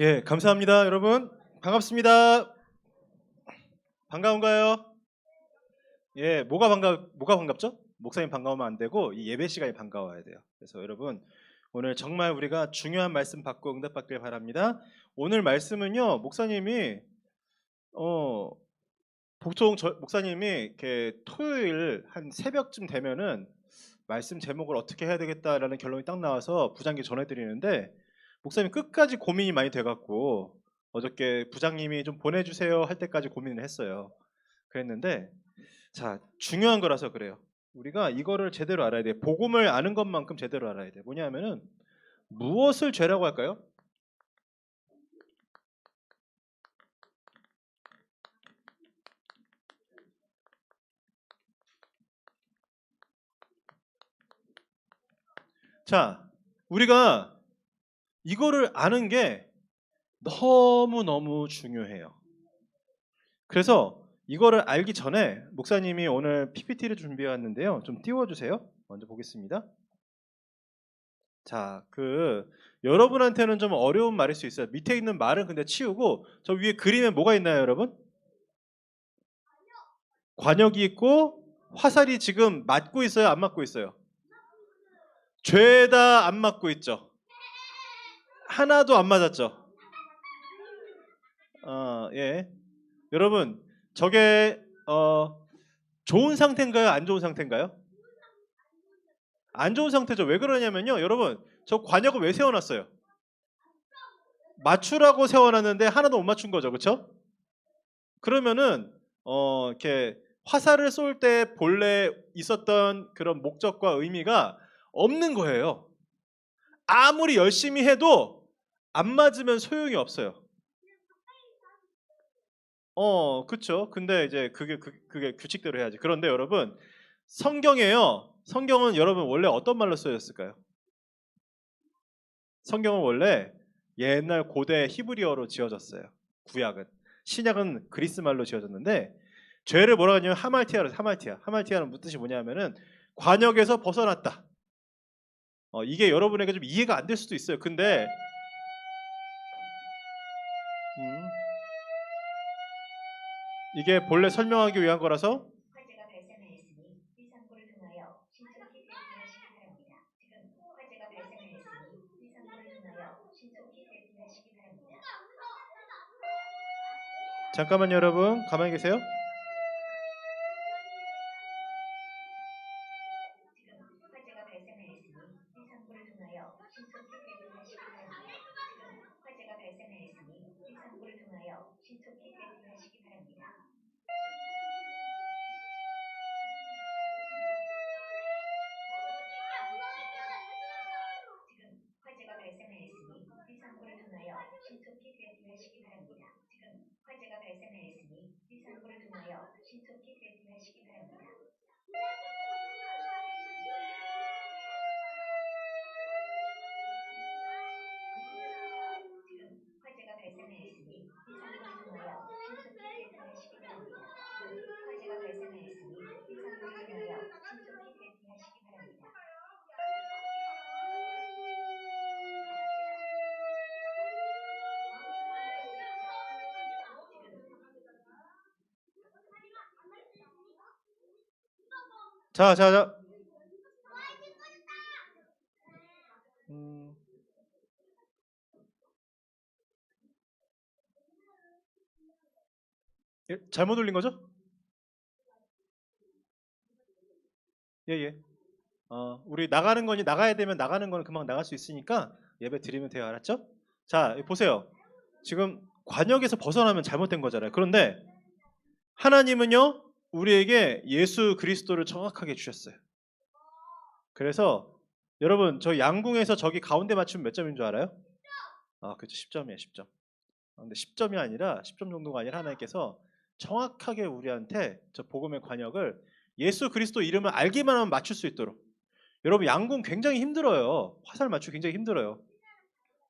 예, 감사합니다, 여러분. 반갑습니다. 반가운가요? 예, 뭐가 반가 뭐가 반갑죠? 목사님 반가우면 안 되고 이 예배 시간이 반가워야 돼요. 그래서 여러분 오늘 정말 우리가 중요한 말씀 받고 응답받길 바랍니다. 오늘 말씀은요, 목사님이 어 보통 저, 목사님이 이렇게 토요일 한 새벽쯤 되면은 말씀 제목을 어떻게 해야 되겠다라는 결론이 딱 나와서 부장께 전해드리는데 목사님 끝까지 고민이 많이 돼갖고 어저께 부장님이 좀 보내주세요 할 때까지 고민을 했어요. 그랬는데 자 중요한 거라서 그래요. 우리가 이거를 제대로 알아야 돼. 복음을 아는 것만큼 제대로 알아야 돼. 뭐냐면은 무엇을 죄라고 할까요? 자, 우리가 이거를 아는 게 너무너무 중요해요. 그래서 이거를 알기 전에 목사님이 오늘 PPT를 준비해 왔는데요. 좀 띄워 주세요. 먼저 보겠습니다. 자, 그 여러분한테는 좀 어려운 말일 수 있어요. 밑에 있는 말은 근데 치우고 저 위에 그림에 뭐가 있나요, 여러분? 관역이 있고 화살이 지금 맞고 있어요, 안 맞고 있어요? 죄다 안 맞고 있죠. 하나도 안 맞았죠. 어, 예. 여러분, 저게 어, 좋은 상태인가요? 안 좋은 상태인가요? 안 좋은 상태죠. 왜 그러냐면요. 여러분, 저 관역을 왜 세워놨어요? 맞추라고 세워놨는데 하나도 못 맞춘 거죠. 그렇죠? 그러면은 어, 이렇게 화살을 쏠 때 본래 있었던 그런 목적과 의미가 없는 거예요. 아무리 열심히 해도 안 맞으면 소용이 없어요. 어, 그쵸. 근데 이제 그게, 그, 그게 규칙대로 해야지. 그런데 여러분, 성경에요. 성경은 여러분 원래 어떤 말로 쓰였을까요? 성경은 원래 옛날 고대 히브리어로 지어졌어요. 구약은. 신약은 그리스 말로 지어졌는데, 죄를 뭐라고 하냐면 하말티아로 하말티아. 하말티아는 뜻이 뭐냐면은 관역에서 벗어났다. 어, 이게 여러분에게 좀 이해가 안 될 수도 있어요. 근데 음, 이게 본래 설명하기 위한 거라서? 화재가 발생하였으니 위상구를 통하여 신속히 대피하시기 바랍니다. 지금 화재가 발생하였으니 위상구를 통하여 신속히 대피하시기 바랍니다. 잠깐만요, 여러분. 가만히 계세요. 지금 화재가 발생하였으니 위상구를 통하여 신속히 대피하시기 바랍니다. 지금 화재가 발생하였으니 위상구를 통하여 신속히 대피하시기 바랍니다. 지금 화재가 발생하였으니 위상구를 통하여 신속히 대피하시기 바랍니다. 지금 화재가 발생하였으니 위상구를 통하여 신속히 대피하시기 바랍니다. 지금 화재가 발생하였으니 위상구를 통하여 신속히 대피하시기 바랍니다. 지금 화재가 발생하였으니 위상구를 통하여 신속히 대피하시기 바랍니다. 자, 자, 자. 음. 예, 잘못 올린 거죠? 예, 예. 어, 우리 나가는 거니 나가야 되면 나가는 거는 금방 나갈 수 있으니까 예배 드리면 돼요. 알았죠? 자, 보세요. 지금 관역에서 벗어나면 잘못된 거잖아요. 그런데 하나님은요, 우리에게 예수 그리스도를 정확하게 주셨어요. 그래서 여러분, 저 양궁에서 저기 가운데 맞추면 몇 점인 줄 알아요? 아, 그렇죠. 10점이에요, 10점. 아, 근데 10점이 아니라 10점 정도가 아니라 하나님께서 정확하게 우리한테 저 복음의 관역을 예수 그리스도 이름을 알기만 하면 맞출 수 있도록. 여러분, 양궁 굉장히 힘들어요. 화살 맞추기 굉장히 힘들어요.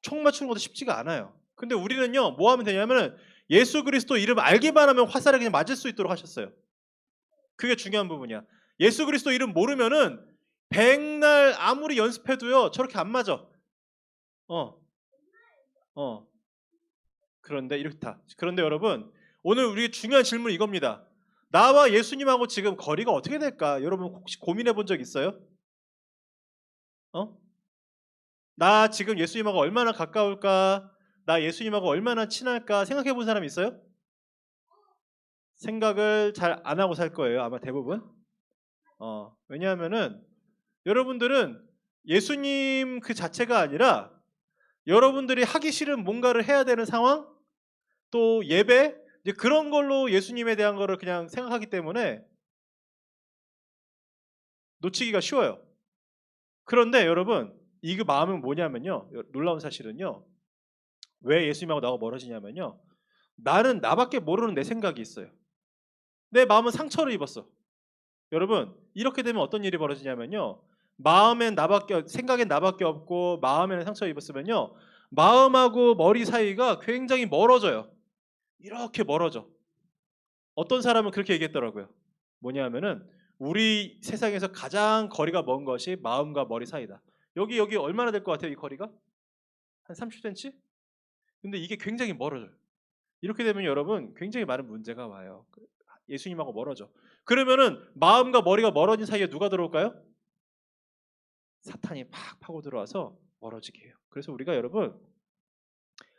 총 맞추는 것도 쉽지가 않아요. 근데 우리는요, 뭐 하면 되냐면은 예수 그리스도 이름 알기만 하면 화살에 그냥 맞을 수 있도록 하셨어요. 그게 중요한 부분이야. 예수 그리스도 이름 모르면은 백날 아무리 연습해도요 저렇게 안 맞아. 어, 어. 그런데 이렇다. 그런데 여러분 오늘 우리 중요한 질문 은 이겁니다. 나와 예수님하고 지금 거리가 어떻게 될까? 여러분 혹시 고민해 본 적 있어요? 어? 나 지금 예수님하고 얼마나 가까울까? 나 예수님하고 얼마나 친할까? 생각해 본 사람 있어요? 생각을 잘 안 하고 살 거예요. 아마 대부분. 어, 왜냐하면은 여러분들은 예수님 그 자체가 아니라 여러분들이 하기 싫은 뭔가를 해야 되는 상황, 또 예배, 이제 그런 걸로 예수님에 대한 거를 그냥 생각하기 때문에 놓치기가 쉬워요. 그런데 여러분, 이그 마음은 뭐냐면요. 놀라운 사실은요. 왜 예수님하고 나하고 멀어지냐면요. 나는 나밖에 모르는 내 생각이 있어요. 내 마음은 상처를 입었어. 여러분, 이렇게 되면 어떤 일이 벌어지냐면요. 마음엔 나밖에 생각엔 나밖에 없고 마음에는 상처 입었으면요. 마음하고 머리 사이가 굉장히 멀어져요. 이렇게 멀어져. 어떤 사람은 그렇게 얘기했더라고요. 뭐냐면은 우리 세상에서 가장 거리가 먼 것이 마음과 머리 사이다. 여기 여기 얼마나 될 것 같아요, 이 거리가? 한 30cm? 근데 이게 굉장히 멀어져요. 이렇게 되면 여러분 굉장히 많은 문제가 와요. 예수님하고 멀어져. 그러면은 마음과 머리가 멀어진 사이에 누가 들어올까요? 사탄이 팍 파고 들어와서 멀어지게 해요. 그래서 우리가 여러분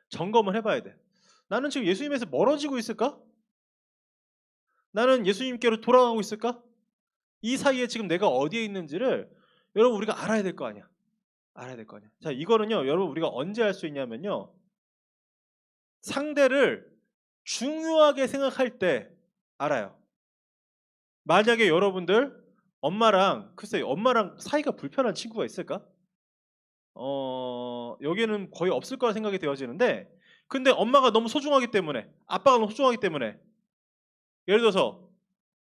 점검을 해봐야 돼. 나는 지금 예수님에서 멀어지고 있을까? 나는 예수님께로 돌아가고 있을까? 이 사이에 지금 내가 어디에 있는지를 여러분 우리가 알아야 될 거 아니야. 알아야 될 거 아니야. 자, 이거는요. 여러분 우리가 언제 할 수 있냐면요. 상대를 중요하게 생각할 때 알아요. 만약에 여러분들 엄마랑 글쎄 엄마랑 사이가 불편한 친구가 있을까? 어 여기는 거의 없을 거라 생각이 되어지는데 근데 엄마가 너무 소중하기 때문에 아빠가 너무 소중하기 때문에 예를 들어서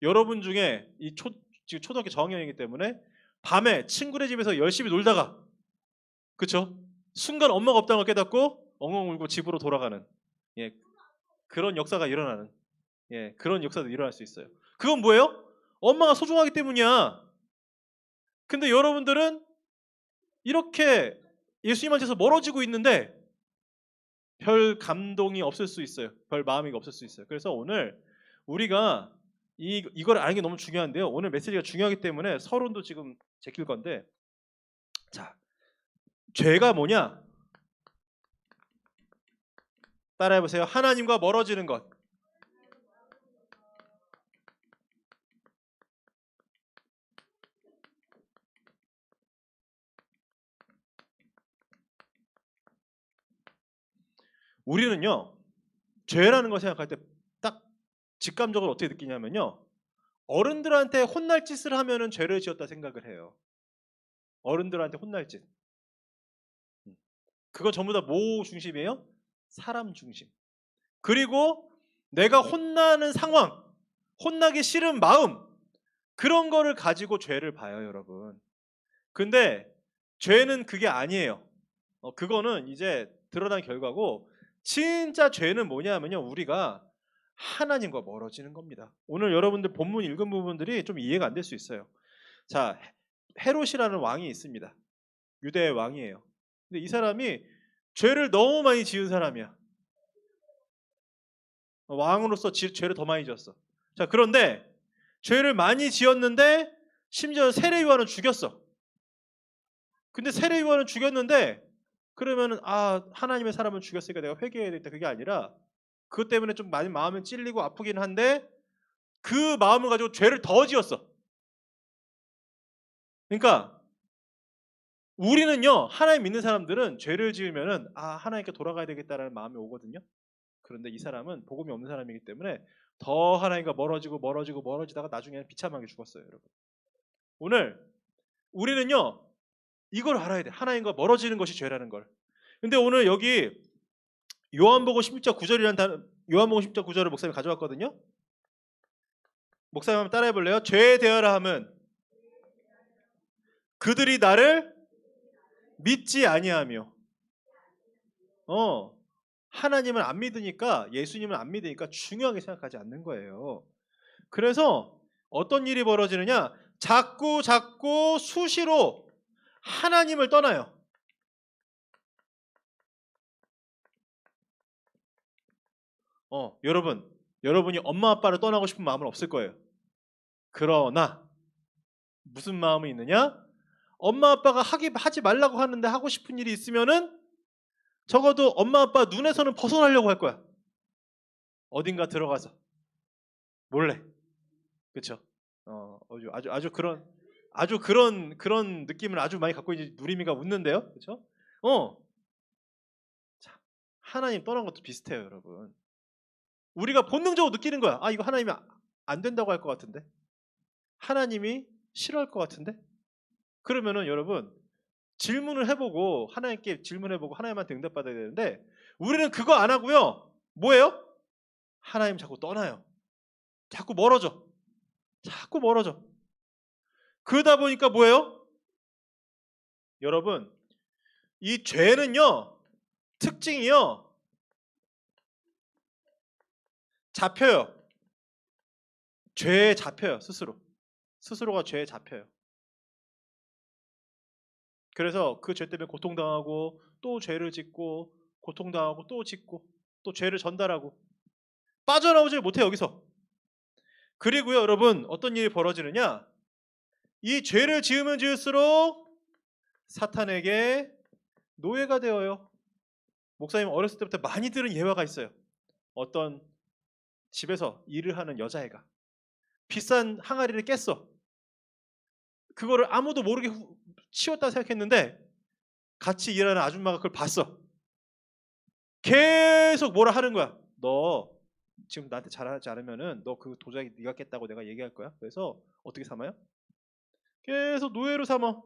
여러분 중에 이 초, 지금 초등학교 저학년이기 때문에 밤에 친구네 집에서 열심히 놀다가 그쵸? 순간 엄마가 없다는 걸 깨닫고 엉엉 울고 집으로 돌아가는 예 그런 역사가 일어나는 예 그런 역사도 일어날 수 있어요. 그건 뭐예요? 엄마가 소중하기 때문이야. 근데 여러분들은 이렇게 예수님한테서 멀어지고 있는데 별 감동이 없을 수 있어요. 별 마음이 없을 수 있어요. 그래서 오늘 우리가 이 이걸 아는 게 너무 중요한데요. 오늘 메시지가 중요하기 때문에 서론도 지금 제낄 건데 자 죄가 뭐냐? 따라해 보세요. 하나님과 멀어지는 것. 우리는요 죄라는 걸 생각할 때 딱 직감적으로 어떻게 느끼냐면요 어른들한테 혼날 짓을 하면은 죄를 지었다 생각을 해요. 어른들한테 혼날 짓. 음. 그거 전부 다 뭐 중심이에요? 사람 중심. 그리고 내가 혼나는 상황, 혼나기 싫은 마음 그런 거를 가지고 죄를 봐요, 여러분. 근데 죄는 그게 아니에요. 어, 그거는 이제 드러난 결과고 진짜 죄는 뭐냐면요. 우리가 하나님과 멀어지는 겁니다. 오늘 여러분들 본문 읽은 부분들이 좀 이해가 안 될 수 있어요. 자, 헤롯이라는 왕이 있습니다. 유대의 왕이에요. 근데 이 사람이 죄를 너무 많이 지은 사람이야. 왕으로서 지- 죄를 더 많이 지었어. 자, 그런데 죄를 많이 지었는데 심지어 세례 요한은 죽였어. 근데 세례 요한은 죽였는데 그러면은 아 하나님의 사람을 죽였으니까 내가 회개해야 되겠다 그게 아니라 그것 때문에 좀 많이 마음이 찔리고 아프긴 한데 그 마음을 가지고 죄를 더 지었어. 그러니까 우리는요 하나님 믿는 사람들은 죄를 지으면은 아 하나님께 돌아가야 되겠다라는 마음이 오거든요. 그런데 이 사람은 복음이 없는 사람이기 때문에 더 하나님과 멀어지고 멀어지고 멀어지다가 나중에는 비참하게 죽었어요, 여러분. 오늘 우리는요 이걸 알아야 돼. 하나님과 멀어지는 것이 죄라는 걸. 근데 오늘 여기 요한복음 16장 9절이라는 단 요한복음 16장 9절을 목사님 가져왔거든요. 목사님 한번 따라해 볼래요? 죄에 대하라 함은 그들이 나를 믿지 아니하며 어 하나님을 안 믿으니까 예수님을 안 믿으니까 중요하게 생각하지 않는 거예요. 그래서 어떤 일이 벌어지느냐? 자꾸 자꾸 수시로 하나님을 떠나요. 어, 여러분, 여러분이 엄마 아빠를 떠나고 싶은 마음은 없을 거예요. 그러나 무슨 마음이 있느냐? 엄마 아빠가 하기 하지 말라고 하는데 하고 싶은 일이 있으면은 적어도 엄마 아빠 눈에서는 벗어나려고 할 거야. 어딘가 들어가서 몰래. 그렇죠? 어, 아주 아주 그런 아주 그런 그런 느낌을 아주 많이 갖고 있는 누리미가 웃는데요. 그렇죠? 어. 자, 하나님 떠난 것도 비슷해요, 여러분. 우리가 본능적으로 느끼는 거야. 아, 이거 하나님이 아- 안 된다고 할 것 같은데. 하나님이 싫어할 것 같은데. 그러면은 여러분 질문을 해보고 하나님께 질문해보고 하나님한테 응답받아야 되는데 우리는 그거 안 하고요. 뭐예요? 하나님 자꾸 떠나요. 자꾸 멀어져. 자꾸 멀어져. 그러다 보니까 뭐예요? 여러분, 이 죄는요, 특징이요, 잡혀요. 죄에 잡혀요, 스스로. 스스로가 죄에 잡혀요. 그래서 그 죄 때문에 고통당하고 또 죄를 짓고 고통당하고 또 짓고 또 죄를 전달하고 빠져나오지 못해 여기서. 그리고요, 여러분 어떤 일이 벌어지느냐? 이 죄를 지으면 지을수록 사탄에게 노예가 되어요. 목사님 어렸을 때부터 많이 들은 예화가 있어요. 어떤 집에서 일을 하는 여자애가 비싼 항아리를 깼어. 그거를 아무도 모르게 후- 치웠다 생각했는데 같이 일하는 아줌마가 그걸 봤어. 계속 뭐라 하는 거야. 너 지금 나한테 잘하지 않으면은 너 그 도자기 네가 깼다고 내가 얘기할 거야. 그래서 어떻게 삼아요? 계속 노예로 삼아.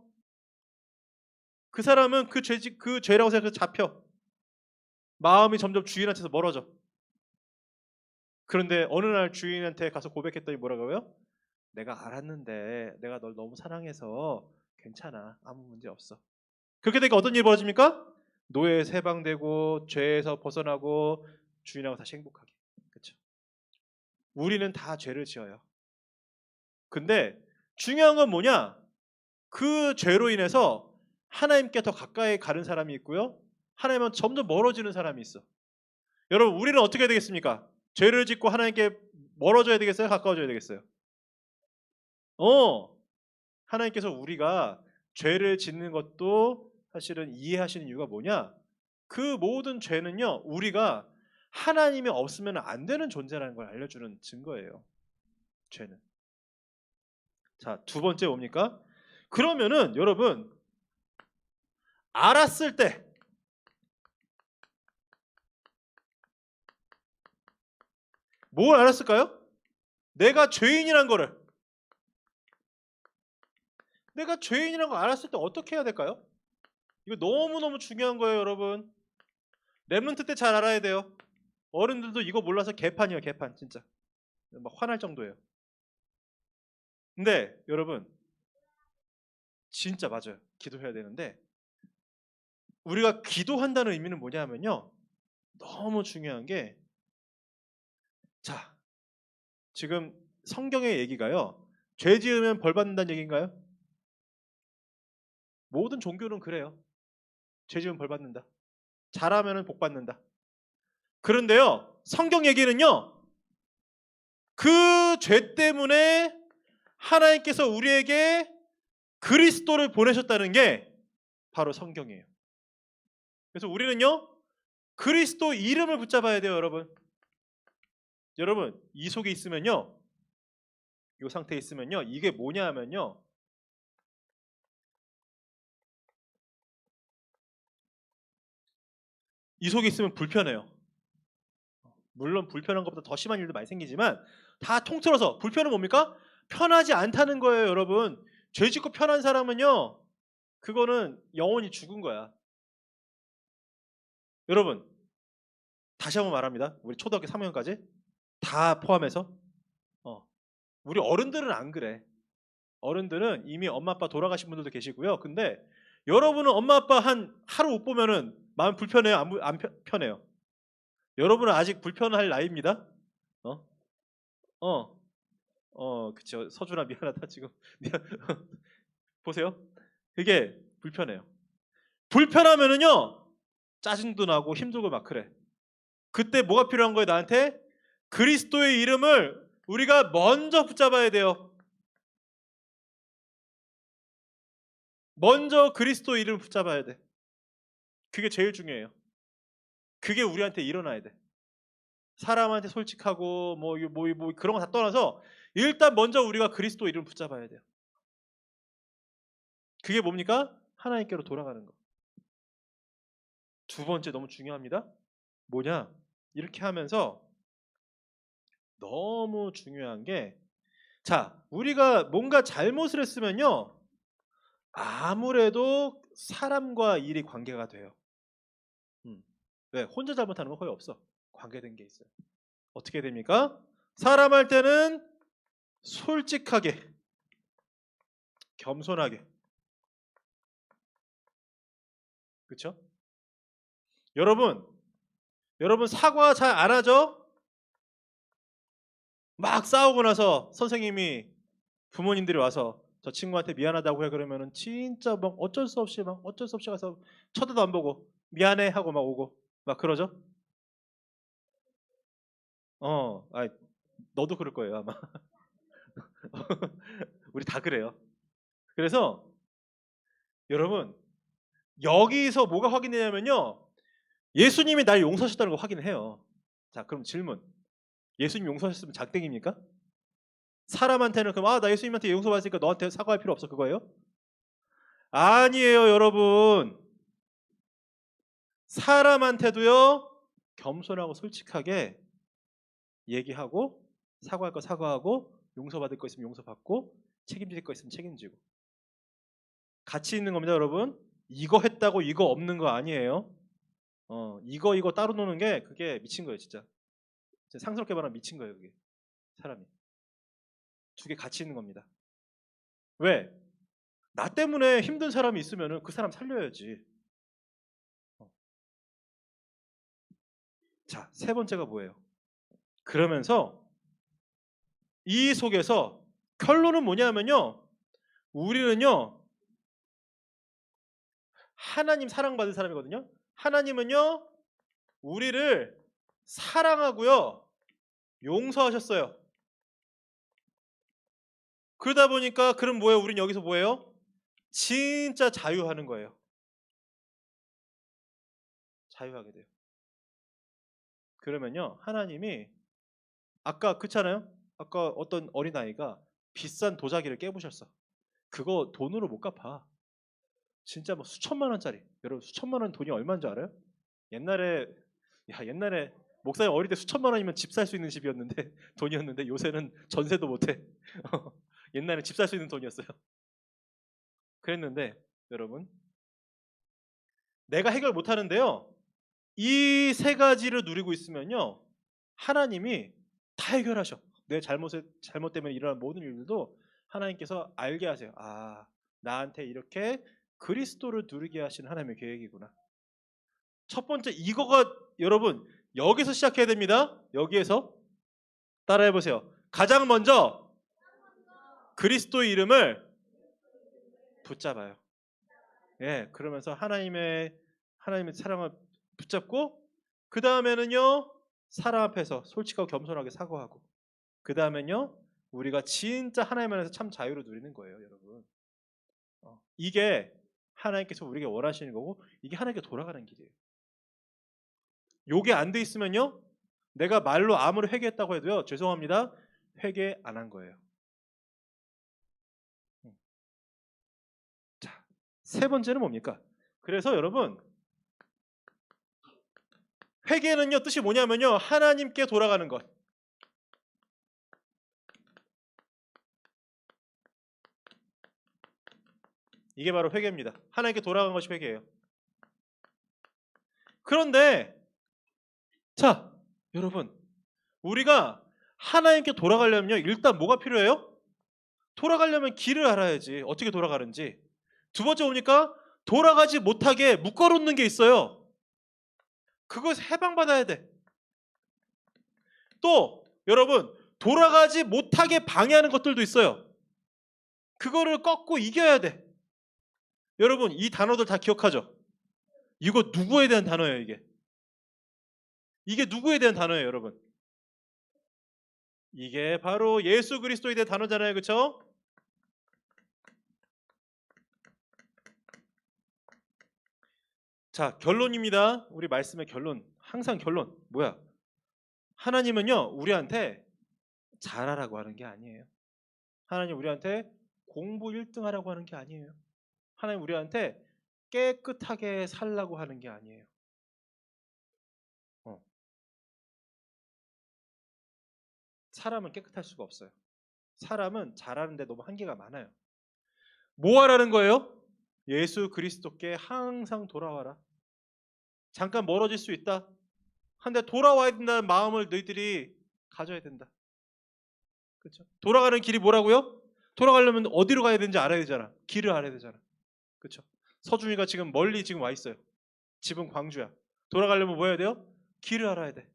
그 사람은 그 죄지 그 죄라고 생각해서 잡혀. 마음이 점점 주인한테서 멀어져. 그런데 어느 날 주인한테 가서 고백했더니 뭐라고요? 내가 알았는데 내가 널 너무 사랑해서 괜찮아 아무 문제 없어. 그렇게 되니까 어떤 일이 벌어집니까? 노예에서 해방되고 죄에서 벗어나고 주인하고 다시 행복하게. 그렇죠? 우리는 다 죄를 지어요. 근데 중요한 건 뭐냐? 그 죄로 인해서 하나님께 더 가까이 가는 사람이 있고요. 하나님은 점점 멀어지는 사람이 있어. 여러분, 우리는 어떻게 해야 되겠습니까? 죄를 짓고 하나님께 멀어져야 되겠어요? 가까워져야 되겠어요? 어, 하나님께서 우리가 죄를 짓는 것도 사실은 이해하시는 이유가 뭐냐? 그 모든 죄는요, 우리가 하나님이 없으면 안 되는 존재라는 걸 알려주는 증거예요. 죄는. 자, 두 번째 뭡니까? 그러면은 여러분, 알았을 때, 뭘 알았을까요? 내가 죄인이란 거를. 내가 죄인이란 걸 알았을 때 어떻게 해야 될까요? 이거 너무너무 중요한 거예요, 여러분. 랩런트 때 잘 알아야 돼요. 어른들도 이거 몰라서 개판이에요, 개판, 진짜. 막 화날 정도예요. 근데 여러분, 진짜 맞아요. 기도해야 되는데, 우리가 기도한다는 의미는 뭐냐면요. 너무 중요한 게, 자, 지금 성경의 얘기가요. 죄 지으면 벌 받는다는 얘기인가요? 모든 종교는 그래요. 죄 지으면 벌 받는다. 잘하면 복 받는다. 그런데요, 성경 얘기는요, 그 죄 때문에 하나님께서 우리에게 그리스도를 보내셨다는 게 바로 성경이에요. 그래서 우리는요, 그리스도 이름을 붙잡아야 돼요, 여러분. 여러분, 이 속에 있으면요, 이 상태에 있으면요, 이게 뭐냐 하면요, 이 속에 있으면 불편해요. 물론 불편한 것보다 더 심한 일도 많이 생기지만 다 통틀어서 불편은 뭡니까? 편하지 않다는 거예요, 여러분. 죄 짓고 편한 사람은요, 그거는 영원히 죽은 거야. 여러분, 다시 한번 말합니다. 우리 초등학교 3학년까지 다 포함해서 어, 우리 어른들은 안 그래. 어른들은 이미 엄마 아빠 돌아가신 분들도 계시고요. 근데 여러분은 엄마 아빠 한 하루 못 보면은 마음 불편해요? 안, 불- 안 편- 편해요? 여러분은 아직 불편할 나이입니다. 어? 어. 어, 그쵸. 서준아 미안하다 지금. 미안. 보세요. 그게 불편해요. 불편하면은요. 짜증도 나고 힘들고 막 그래. 그때 뭐가 필요한 거예요, 나한테? 그리스도의 이름을 우리가 먼저 붙잡아야 돼요. 먼저 그리스도 이름을 붙잡아야 돼. 그게 제일 중요해요. 그게 우리한테 일어나야 돼. 사람한테 솔직하고 뭐, 이- 뭐, 이- 뭐 그런 거 다 떠나서 일단 먼저 우리가 그리스도 이름을 붙잡아야 돼요. 그게 뭡니까? 하나님께로 돌아가는 거. 두 번째 너무 중요합니다. 뭐냐? 이렇게 하면서 너무 중요한 게 자, 우리가 뭔가 잘못을 했으면요. 아무래도 사람과 일이 관계가 돼요. 음. 왜? 혼자 잘못하는 건 거의 없어. 관계된 게 있어요. 어떻게 됩니까? 사람 할 때는 솔직하게, 겸손하게. 그렇죠? 여러분, 여러분 사과 잘 안 하죠? 막 싸우고 나서 선생님이 부모님들이 와서 저 친구한테 미안하다고 해 그러면은 진짜 막 어쩔 수 없이 막 어쩔 수 없이 가서 쳐다도 안 보고 미안해 하고 막 오고 막 그러죠? 어, 아, 너도 그럴 거예요 아마. 우리 다 그래요. 그래서 여러분 여기서 뭐가 확인되냐면요. 예수님이 날 용서하셨다는 거 확인을 해요. 자, 그럼 질문. 예수님 용서하셨으면 작땡입니까? 사람한테는 그럼 아, 나 예수님한테 용서받았으니까 너한테 사과할 필요 없어 그거예요? 아니에요, 여러분. 사람한테도요. 겸손하고 솔직하게 얘기하고 사과할 거 사과하고 용서받을 거 있으면 용서받고 책임질 거 있으면 책임지고 같이 있는 겁니다, 여러분. 이거 했다고 이거 없는 거 아니에요. 어, 이거 이거 따로 노는 게 그게 미친 거예요, 진짜. 상스럽게 말하면 미친 거예요, 그게. 사람이. 두 개 같이 있는 겁니다. 왜? 나 때문에 힘든 사람이 있으면 그 사람 살려야지. 어. 자, 세 번째가 뭐예요? 그러면서 이 속에서 결론은 뭐냐면요. 우리는요. 하나님 사랑받은 사람이거든요. 하나님은요. 우리를 사랑하고요. 용서하셨어요. 그러다 보니까 그럼 뭐예요? 우린 여기서 뭐예요? 진짜 자유하는 거예요. 자유하게 돼요. 그러면요. 하나님이 아까 그렇잖아요. 아까 어떤 어린아이가 비싼 도자기를 깨부셨어. 그거 돈으로 못 갚아. 진짜 뭐 수천만 원짜리. 여러분 수천만 원 돈이 얼마인 줄 알아요? 옛날에 야 옛날에 목사님 어릴 때 수천만 원이면 집 살 수 있는 집이었는데 돈이었는데 요새는 전세도 못해. 옛날에 집 살 수 있는 돈이었어요. 그랬는데 여러분 내가 해결 못 하는데요. 이 세 가지를 누리고 있으면요. 하나님이 다 해결하셔. 내 잘못에 잘못 때문에 일어난 모든 일들도 하나님께서 알게 하세요. 아, 나한테 이렇게 그리스도를 누리게 하신 하나님의 계획이구나. 첫 번째 이거가 여러분 여기서 시작해야 됩니다. 여기에서 따라해 보세요. 가장 먼저 그리스도의 이름을 붙잡아요. 예, 그러면서 하나님의 하나님의 사랑을 붙잡고 그 다음에는요 사람 앞에서 솔직하고 겸손하게 사과하고 그 다음엔요 우리가 진짜 하나님 안에서 참 자유를 누리는 거예요, 여러분. 어, 이게 하나님께서 우리에게 원하시는 거고 이게 하나님께 돌아가는 길이에요. 요게 안 돼 있으면요 내가 말로 아무리 회개했다고 해도요 죄송합니다 회개 안 한 거예요. 음. 자, 세 번째는 뭡니까? 그래서 여러분 회개는요 뜻이 뭐냐면요 하나님께 돌아가는 것. 이게 바로 회개입니다. 하나님께 돌아가는 것이 회개예요. 그런데 자 여러분 우리가 하나님께 돌아가려면요 일단 뭐가 필요해요? 돌아가려면 길을 알아야지 어떻게 돌아가는지 두 번째 뭡니까? 돌아가지 못하게 묶어 놓는 게 있어요. 그것을 해방받아야 돼. 또 여러분 돌아가지 못하게 방해하는 것들도 있어요. 그거를 꺾고 이겨야 돼. 여러분 이 단어들 다 기억하죠? 이거 누구에 대한 단어예요 이게? 이게 누구에 대한 단어예요, 여러분? 이게 바로 예수 그리스도에 대한 단어잖아요, 그렇죠? 자, 결론입니다. 우리 말씀의 결론. 항상 결론. 뭐야? 하나님은요, 우리한테 잘하라고 하는 게 아니에요. 하나님 우리한테 공부 1등 하라고 하는 게 아니에요. 하나님 우리한테 깨끗하게 살라고 하는 게 아니에요. 어. 사람은 깨끗할 수가 없어요. 사람은 잘하는데 너무 한계가 많아요. 뭐 하라는 거예요? 예수 그리스도께 항상 돌아와라. 잠깐 멀어질 수 있다. 한데 돌아와야 된다는 마음을 너희들이 가져야 된다. 그렇죠? 돌아가는 길이 뭐라고요? 돌아가려면 어디로 가야 되는지 알아야 되잖아. 길을 알아야 되잖아. 그렇죠? 서준이가 지금 멀리 지금 와 있어요. 집은 광주야. 돌아가려면 뭐 해야 돼요? 길을 알아야 돼.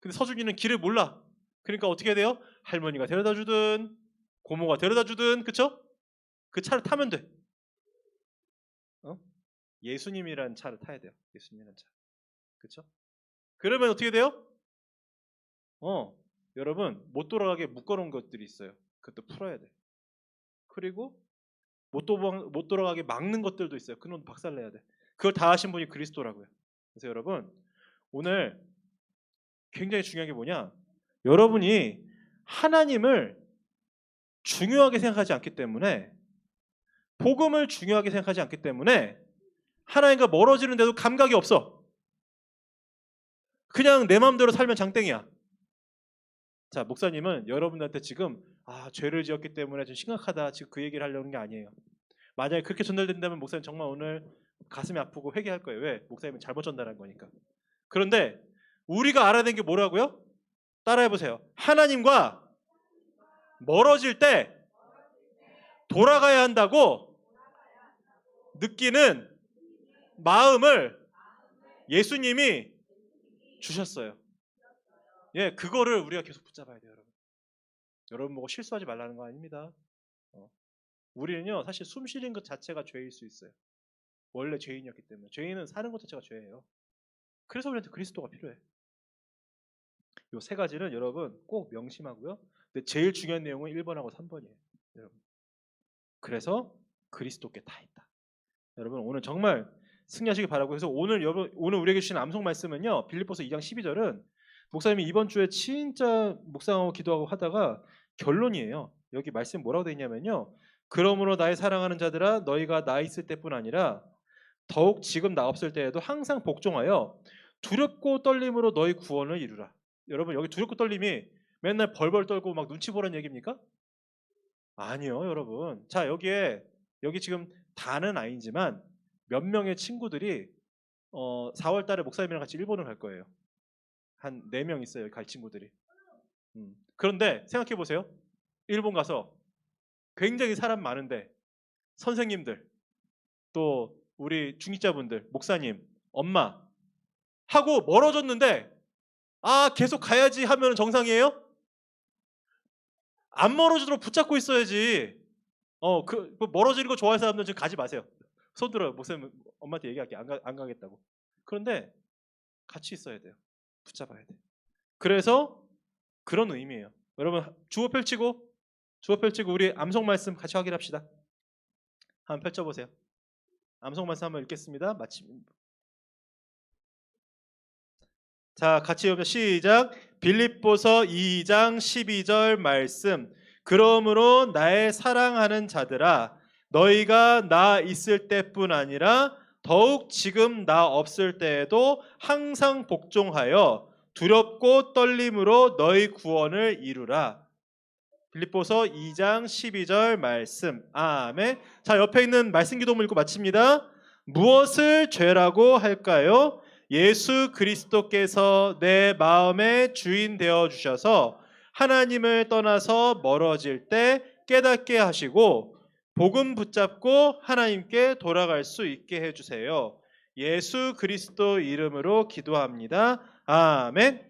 근데 서준이는 길을 몰라. 그러니까 어떻게 해야 돼요? 할머니가 데려다 주든 고모가 데려다 주든 그쵸? 그 차를 타면 돼. 어? 예수님이란 차를 타야 돼요. 예수님이란 차. 그쵸? 그러면 어떻게 돼요? 어, 여러분 못 돌아가게 묶어놓은 것들이 있어요. 그것도 풀어야 돼. 그리고 못, 도망, 못 돌아가게 막는 것들도 있어요. 그건 박살내야 돼. 그걸 다 하신 분이 그리스도라고요. 그래서 여러분 오늘 굉장히 중요한 게 뭐냐? 여러분이 하나님을 중요하게 생각하지 않기 때문에 복음을 중요하게 생각하지 않기 때문에 하나님과 멀어지는데도 감각이 없어. 그냥 내 마음대로 살면 장땡이야. 자, 목사님은 여러분한테 지금 아, 죄를 지었기 때문에 좀 심각하다. 지금 그 얘기를 하려는 게 아니에요. 만약에 그렇게 전달된다면 목사님 정말 오늘 가슴이 아프고 회개할 거예요. 왜? 목사님은 잘못 전달한 거니까. 그런데 우리가 알아야 되는 게 뭐라고요? 따라해 보세요. 하나님과 멀어질 때 돌아가야 한다고 느끼는 마음을 예수님이 주셨어요. 예, 그거를 우리가 계속 붙잡아야 돼요, 여러분. 여러분 보고 실수하지 말라는 거 아닙니다. 어. 우리는요, 사실 숨 쉬는 것 자체가 죄일 수 있어요. 원래 죄인이었기 때문에. 죄인은 사는 것 자체가 죄예요. 그래서 우리한테 그리스도가 필요해. 요 세 가지는 여러분 꼭 명심하고요. 근데 제일 중요한 내용은 1번하고 3번이에요. 여러분. 그래서 그리스도께 다 있다. 여러분 오늘 정말 승리하시기 바라고 해서 오늘 여러분 오늘 우리에게 주신 암송 말씀은요. 빌립보서 2장 12절은 목사님이 이번 주에 진짜 묵상하고 기도하고 하다가 결론이에요. 여기 말씀 뭐라고 되어 있냐면요. 그러므로 나의 사랑하는 자들아 너희가 나 있을 때뿐 아니라 더욱 지금 나 없을 때에도 항상 복종하여 두렵고 떨림으로 너희 구원을 이루라. 여러분 여기 두렵고 떨림이 맨날 벌벌 떨고 막 눈치 보라는 얘기입니까? 아니요, 여러분. 자, 여기에 여기 지금 다는 아니지만 몇 명의 친구들이 어, 4월 달에 목사님이랑 같이 일본을 갈 거예요. 한네명 있어요, 여기 갈 친구들이. 음. 그런데 생각해 보세요. 일본 가서 굉장히 사람 많은데 선생님들 또 우리 중직자분들, 목사님, 엄마 하고 멀어졌는데 아 계속 가야지 하면 정상이에요? 안 멀어지도록 붙잡고 있어야지. 어, 그, 그 멀어지는 거 좋아하는 사람들은 지금 가지 마세요. 손 들어요. 목사님, 엄마한테 얘기할게. 안, 가, 안 가겠다고. 그런데 같이 있어야 돼요. 붙잡아야 돼. 그래서 그런 의미예요. 여러분, 주어 펼치고, 주어 펼치고, 우리 암송 말씀 같이 확인합시다. 한번 펼쳐 보세요. 암송 말씀 한번 읽겠습니다. 마침. 자, 같이 읽으면 시작. 빌립보서 2장 12절 말씀. 그러므로 나의 사랑하는 자들아 너희가 나 있을 때뿐 아니라 더욱 지금 나 없을 때에도 항상 복종하여 두렵고 떨림으로 너희 구원을 이루라. 빌립보서 2장 12절 말씀. 아멘. 자, 옆에 있는 말씀 기도문 읽고 마칩니다. 무엇을 죄라고 할까요? 예수 그리스도께서 내 마음의 주인 되어 주셔서 하나님을 떠나서 멀어질 때 깨닫게 하시고 복음 붙잡고 하나님께 돌아갈 수 있게 해 주세요. 예수 그리스도 이름으로 기도합니다. 아멘.